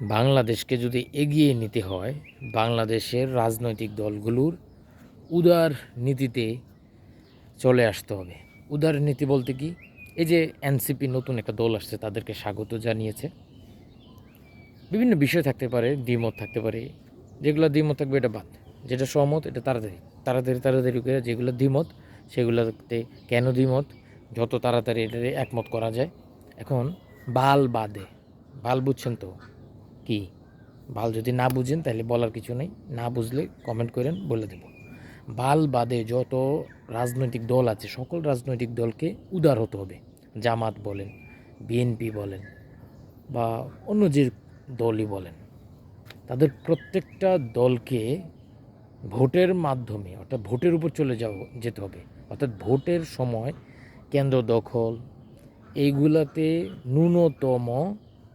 বাংলাদেশকে যদি এগিয়ে নিতে হয়, বাংলাদেশের রাজনৈতিক দলগুলোর উদার নীতিতে চলে আসতে হবে। উদার নীতি বলতে কি? এই যে এনসিপি নতুন একটা দল আসছে, তাদেরকে স্বাগত জানিয়েছে। বিভিন্ন বিষয় থাকতে পারে, দ্বিমত থাকতে পারে। যেগুলো দ্বিমত থাকবে, এটা বাদ। যেটা সহমত, এটা তাড়াতাড়ি তাড়াতাড়ি তাড়াতাড়ি করে যেগুলো দ্বিমত, সেগুলোতে কেন দ্বিমত? যত তাড়াতাড়ি এটা একমত করা যায়। এখন বাল বাদে, বাল বুঝছেন তো? কি? বাল যদি না বুঝেন তাহলে বলার কিছু নেই। না বুঝলে কমেন্ট করেন, বলে দেব। বাল বাদে যত রাজনৈতিক দল আছে, সকল রাজনৈতিক দলকে উদার হতে হবে। জামাত বলেন, বিএনপি বলেন বা অন্য যে দলই বলেন, তাদের প্রত্যেকটা দলকে ভোটের মাধ্যমে, অর্থাৎ ভোটের উপর চলে যাও, যেতে হবে। অর্থাৎ ভোটের সময় কেন্দ্র দখল, এইগুলাতে ন্যূনতম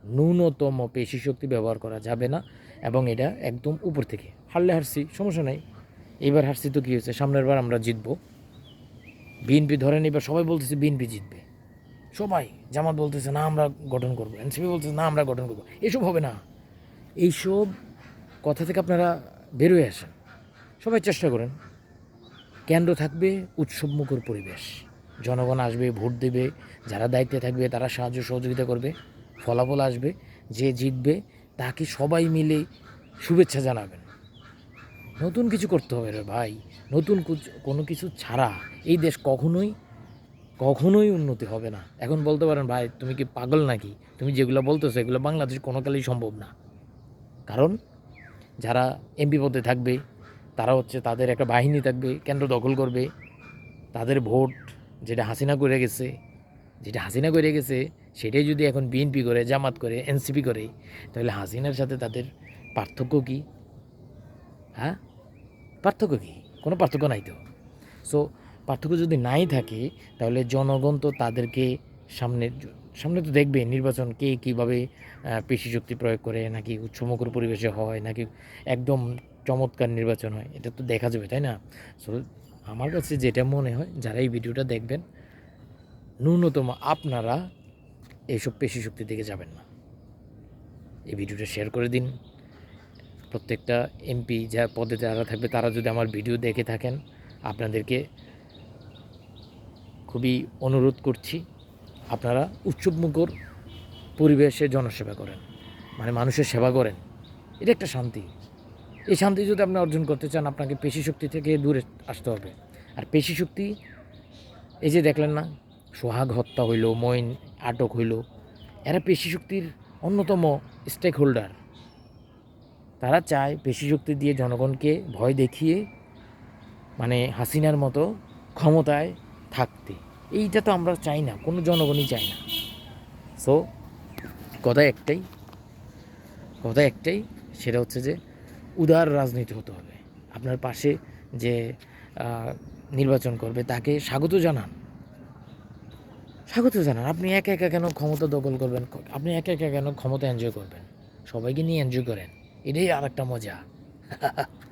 ন্যূনতম পেশি শক্তি ব্যবহার করা যাবে না এবং এটা একদম উপর থেকে। হারলে হারছি, সমস্যা নাই। এবার হারছি তো কী হয়েছে? সামনের বার আমরা জিতবো। বিএনপি ধরেন, এবার সবাই বলতেছে বিএনপি জিতবে। সবাই, জামাত বলতেছে, না, আমরা গঠন করব। এনসিপি বলতেছে, না, আমরা গঠন করব। এসব হবে না। এইসব কথা থেকে আপনারা বেরোয় আসেন। সবাই চেষ্টা করেন। কেন্দ্র থাকবে উৎসবমুখর পরিবেশ। জনগণ আসবে, ভোট দেবে। যারা দায়িত্বে থাকবে, তারা সাহায্য সহযোগিতা করবে। ফলাফল আসবে, যে জিতবে, তাকে সবাই মিলে শুভেচ্ছা জানাবেন। নতুন কিছু করতে হবে রে ভাই, নতুন কোনো কিছু ছাড়া এই দেশ কখনোই কখনোই উন্নতি হবে না। এখন বলতে পারেন, ভাই, তুমি কি পাগল নাকি? তুমি যেগুলো বলতেছো, এগুলো বাংলাদেশ কোনো কালেই সম্ভব না। কারণ যারা এমপি পদে থাকবে, তারা হচ্ছে তাদের একটা বাহিনী থাকবে, কেন্দ্র দখল করবে, তাদের ভোট যেটা হাসিনা করে গেছে যেটা হাসিনা করে গেছে, সেটাই যদি এখন বিএনপি করে, জামাত করে, এনসিপি করে, তাহলে হাসিনার সাথে তাদের পার্থক্য কি? হ্যাঁ? পার্থক্য কি? কোনো পার্থক্য নাই তো। সো পার্থক্য যদি নাই থাকে, তাহলে জনগণ তো তাদেরকে সামনে সামনে তো দেখবে নির্বাচন কে কীভাবে পেশি শক্তি প্রয়োগ করে, নাকি উৎসমুখর পরিবেশে হয়, নাকি একদম চমৎকার নির্বাচন হয়, এটা তো দেখা যাবে, তাই না? সো আমার কাছে যেটা মনে হয়, যারা এই ভিডিওটা দেখবেন ন্যূনতম আপনারা এইসব পেশি শক্তি দিকে যাবেন না। এই ভিডিওটা শেয়ার করে দিন। প্রত্যেকটা এমপি যা পদে যারা থাকবে, তারা যদি আমার ভিডিও দেখে থাকেন, আপনাদেরকে খুবই অনুরোধ করছি, আপনারা উৎসবমুখর পরিবেশে জনসেবা করেন মানে মানুষের সেবা করেন। এটা একটা শান্তি। এই শান্তি যদি আপনি অর্জন করতে চান, আপনাকে পেশি শক্তি থেকে দূরে আসতে হবে। আর পেশি শক্তি, এই যে দেখলেন না সোহাগ হত্যা হইল মইন আটক হইল। এরা পেশি শক্তির অন্যতম স্টেক হোল্ডার তারা চায় পেশি শক্তি দিয়ে জনগণকে ভয় দেখিয়ে মানে হাসিনার মতো ক্ষমতায় থাকতে। এইটা তো আমরা চাই না, কোনো জনগণই চাই না। সো কথা একটাই কথা একটাই, সেটা হচ্ছে যে উদার রাজনীতি হতে হবে। আপনার পাশে যে নির্বাচন করবে, তাকে স্বাগত জানান। স্বাগত জানান, আপনি একা একা কেন ক্ষমতা দখল করবেন? আপনি একা একা কেন ক্ষমতা এনজয় করবেন? সবাইকে নিয়ে এনজয় করেন, এটাই আর একটা মজা।